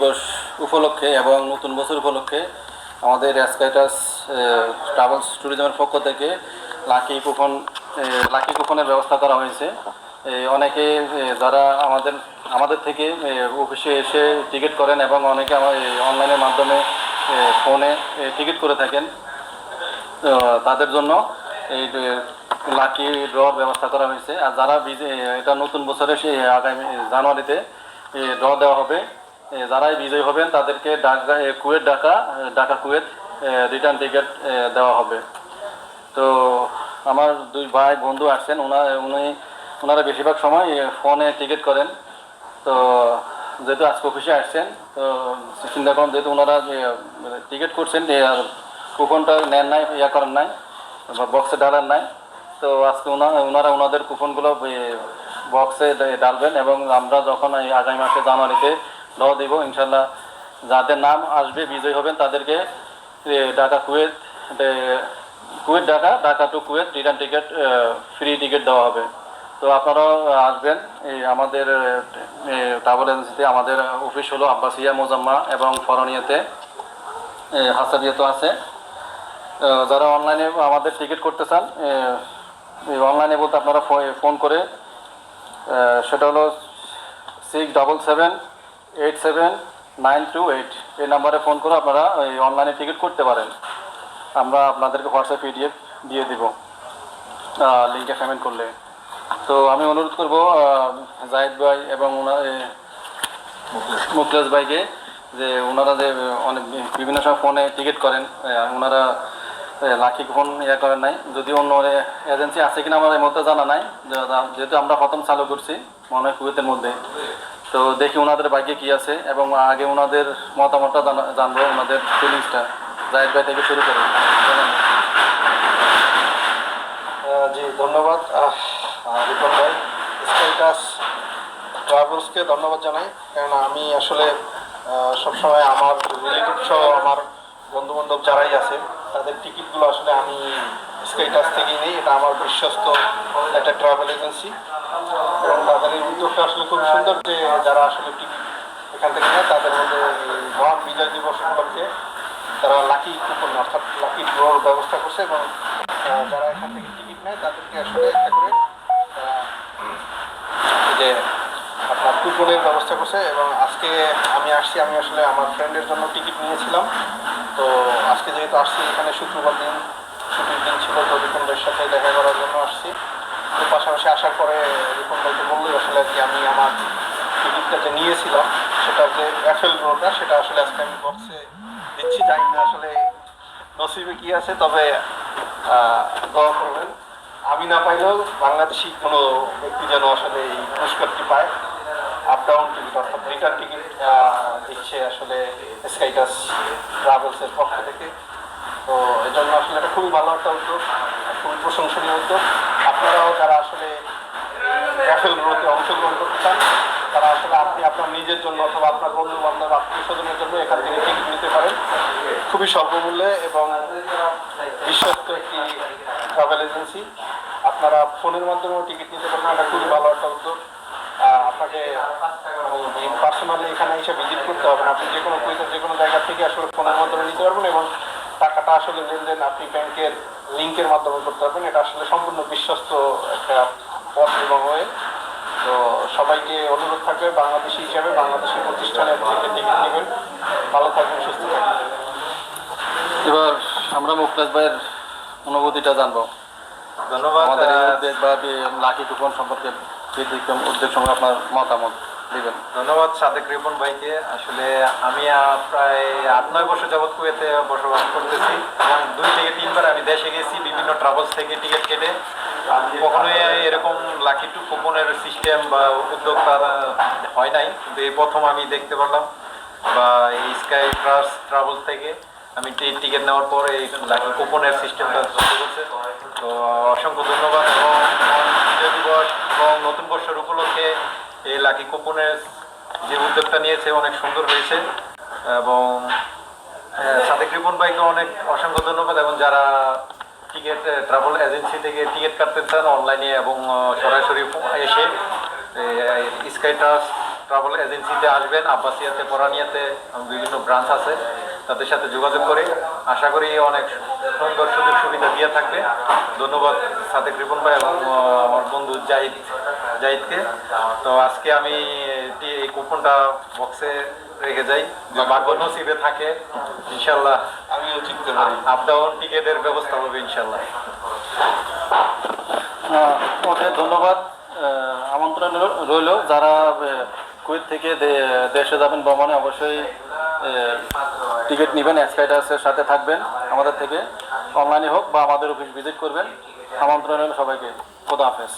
দিবস উপলক্ষে এবং নতুন বছর উপলক্ষে আমাদের স্কাইটাস ট্রাভেলস ট্যুরিজমের পক্ষ থেকে লাকি কুপন লাকি কুপনের ব্যবস্থা করা হয়েছে। অনেকে যারা আমাদের আমাদের থেকে অফিসে এসে টিকিট করেন এবং অনেকে আমার অনলাইনের মাধ্যমে ফোনে টিকিট করে থাকেন তাদের জন্য এই লাকি ড্রর ব্যবস্থা করা হয়েছে। আর যারা এটা নতুন বছরে সে, আগামী জানুয়ারিতে ড্র দেওয়া হবে যারাই বিজয়ী হবেন তাদেরকে এ, কুয়েত এ, ঢাকা কুয়েত রিটার্ন টিকিট দেওয়া হবে। তো আমার দুই ভাই বন্ধু আসছেন ওনার উনি ওনারা বেশিরভাগ সময় ফোনে টিকিট করেন। তো যেহেতু আজকে অফিসে আসছেন তো চিন্তা করুন যেহেতু ওনারা টিকিট করছেন আর কুপনটা নেন নাই ইয়া করেন নাই বক্সে ডালার নাই। তো আজকে ওনা- ওনারা ওনাদের কুপনগুলো বক্সে ডালবেন এবং আমরা যখন আগামী মাসে জানুয়ারিতে ল দিব ইনশাল্লাহ যাদের নাম আসবে, বিজয়ী হবেন, তাদেরকে Dhaka, Kuwait Kuwait, Dhaka Dhaka to Kuwait return ticket free ticket দেওয়া হবে। তো আপনারাও আসবেন, এই আমাদের ট্রাভেল এজেন্সিতে আমাদের অফিস হলো আব্বাসিয়া, মোজাম্মা এবং ফরনিয়াতে। হাসাবিয়াতো আছে। যারা অনলাইনে আমাদের টিকিট করতে চান অনলাইনে বলতে আপনারা ফোন করে সেটা হলো six double seven eight seven nine two eight এই নাম্বারে ফোন করে আপনারা এই অনলাইনে টিকিট করতে পারেন। আমরা আপনাদেরকে হোয়াটসঅ্যাপ পিডিএফ দিয়ে দিব লিঙ্কে পেমেন্ট করলে। তো আমি অনুরোধ করব জাহিদ ভাই এবং ওনার এ, মুখলেশ ভাইকে যে ওনারা যে অনেক বিভিন্ন সময় ফোনে টিকিট করেন ওনারা লাকি ফোন ইয়ে করেন নাই। যদি অন্য এজেন্সি আছে কিনা আমার এই মধ্যে জানা নাই। যেহেতু আমরা প্রথম চালু করছি মনে হয় কুয়েতের মধ্যে। তো দেখি ওনাদের ভাগ্যে কি আছে এবং আগে ওনাদের মতামতটা জানা- জানব, ওনাদের ফিলিংসটা জাহিদ ভাই থেকে শুরু করুন। জি, ধন্যবাদ। রিপন ভাই স্কাইটাস ট্রাভেলসকে ধন্যবাদ জানাই। কারণ আমি আসলে সবসময় আমার রিলেটিভ সহ আমার বন্ধু বান্ধব যারাই আছে, তাদের টিকিটগুলো আসলে আমি স্কাইটাস থেকেই নিই। এটা আমার বিশ্বস্ত একটা ট্রাভেল এজেন্সি তাদের উদ্যোগটা আসলে খুব সুন্দর যে যারা আসলে এখান থেকে নেয় তাদের মধ্যে মহান বিজয় দিবস উপলক্ষে তারা লাকি কুপন, অর্থাৎ লাকি ড্রর ব্যবস্থা করছে এবং যারা এখান থেকে টিকিট নেয়, তাদেরকে আসলে একটা করে যে আপনার কুপনের ব্যবস্থা করছে এবং আজকে আমি আসছি, আমি আসলে আমার ফ্রেন্ডের জন্য টিকিট নিয়েছিলাম। তো আজকে যেহেতু আসছি, এখানে শুক্রবার দিন, ছুটির দিন ছিল, তো সাথে দেখা করার জন্য আসছি। তো পাশাপাশি আসার পরে কি আমি আমার যে নিয়েছিলাম। সেটা যে অ্যাফেল রোডটা সেটা আসলে আজকে আমি বক্সে দিচ্ছি। জানি না আসলে নসিবে কি আছে, তবে দোয়া করবেন। আমি না পাইলেও বাংলাদেশি কোনো ব্যক্তি যেন আসলে এই পুরস্কারটি পায়। আপ ডাউন টিকিট অর্থাৎ রিটার্ন টিকিট দিচ্ছে আসলে স্কাইটাস ট্রাভেলসের পক্ষ থেকে। তো এই জন্য আসলে এটা খুবই ভালো একটা উদ্যোগ, খুবই প্রশংসনীয় উদ্যোগ। আপনারাও যারা আসলে র্যাফেল রোতে অংশগ্রহণ করতে চান, তারা আসলে আপনি আপনার নিজের জন্য অথবা আপনার বন্ধু বান্ধব আত্মীয় স্বজনের জন্য এখান থেকে টিকিট নিতে পারেন। খুবই স্বল্পমূল্যে এবং বিশ্বস্ত একটি ট্রাভেল এজেন্সি আপনারা ফোনের মাধ্যমেও টিকিট নিতে পারেন এটা খুবই ভালো একটা উদ্যোগ। আপনাকে পার্সোনালি এখানে এসে ভিজিট করতে হবে আপনি যে কোনো কুইজের যে কোনো জায়গা থেকে আসলে ফোনের মাধ্যমে নিতে পারবেন এবং টাকাটা আসলে লেনদেন আপনি ব্যাংকের লিঙ্কের মাধ্যমে করতে পারবেন। এটা আসলে সম্পূর্ণ বিশ্বস্ত একটা পথ এবং হয়ে। তো সবাইকে অনুরোধ থাকবে বাংলাদেশি হিসাবে বাংলাদেশের প্রতিষ্ঠানের থেকে টিকিট নেবেন। ভালো থাকবেন সুস্থ থাকবেন। এবার আমরা মুক্তাজ ভাইয়ের অনুভূতিটা জানব। ধন্যবাদ আমাদের এই উদ্যোগ বা লাকি কুপন সম্পর্কে উদ্যোগ সম্পর্কে আপনার মতামত? দিবেন ধন্যবাদ সাদেক রিপন ভাইকে। আসলে আমি প্রায় আট, নয় বছর যাবৎ কুয়েতে বসবাস করতেছি এবং দুই থেকে তিনবার আমি দেশে গেছি, বিভিন্ন ট্রাভেলস থেকে টিকিট কেটে। কখনোই এরকম লাকি টু কুপনের সিস্টেম বা উদ্যোগ তার হয় নাই। কিন্তু এই প্রথম আমি দেখতে পারলাম বা এই স্কাই ট্রাস ট্রাভেলস থেকে আমি টিকিট নেওয়ার পর এই লাকি কুপনের সিস্টেমটা করছে তো অসংখ্য ধন্যবাদ এবং বিজয় দিবস এবং নতুন বর্ষের উপলক্ষে এই লাকি কুপনের যে উদ্যোগটা নিয়েছে অনেক সুন্দর হয়েছে এবং আহ, সাদেক রিপন ভাইকে অনেক অসংখ্য ধন্যবাদ এবং যারা টিকিট ট্রাভেল এজেন্সি থেকে টিকিট কাটতে চান অনলাইনে এবং সরাসরি এসে স্কাই ট্রাস্ট ট্রাভেল এজেন্সিতে আসবেন আব্বাসিয়াতে পরানিয়াতে বিভিন্ন ব্রাঞ্চ আছে তাদের সাথে যোগাযোগ করে আশা করি অনেক সুন্দর সুযোগ সুবিধা দিয়ে থাকবে। ধন্যবাদ সাদেক রিপন ভাই এবং আমার বন্ধু জাহিদ জাহিদকে। তো আজকে আমি এই কুপনটা বক্সে রেখে যাই। যে ভাগ্য নসিবে থাকে ইনশাল্লাহ আমিও চিনতে পারি। আপ ডাউন টিকেটের ব্যবস্থা হবে ইনশাল্লাহ। ওকে ধন্যবাদ। আমন্ত্রণ রইল যারা কুয়েত থেকে দে- দেশে যাবেন ভ্রমণে অবশ্যই টিকিট নেবেন এক্সকাইটাসের সাথে থাকবেন আমাদের থেকে। অনলাইনে হোক বা আমাদের অফিস ভিজিট করবেন। আমন্ত্রণ সবাইকে। খোদা হাফেজ।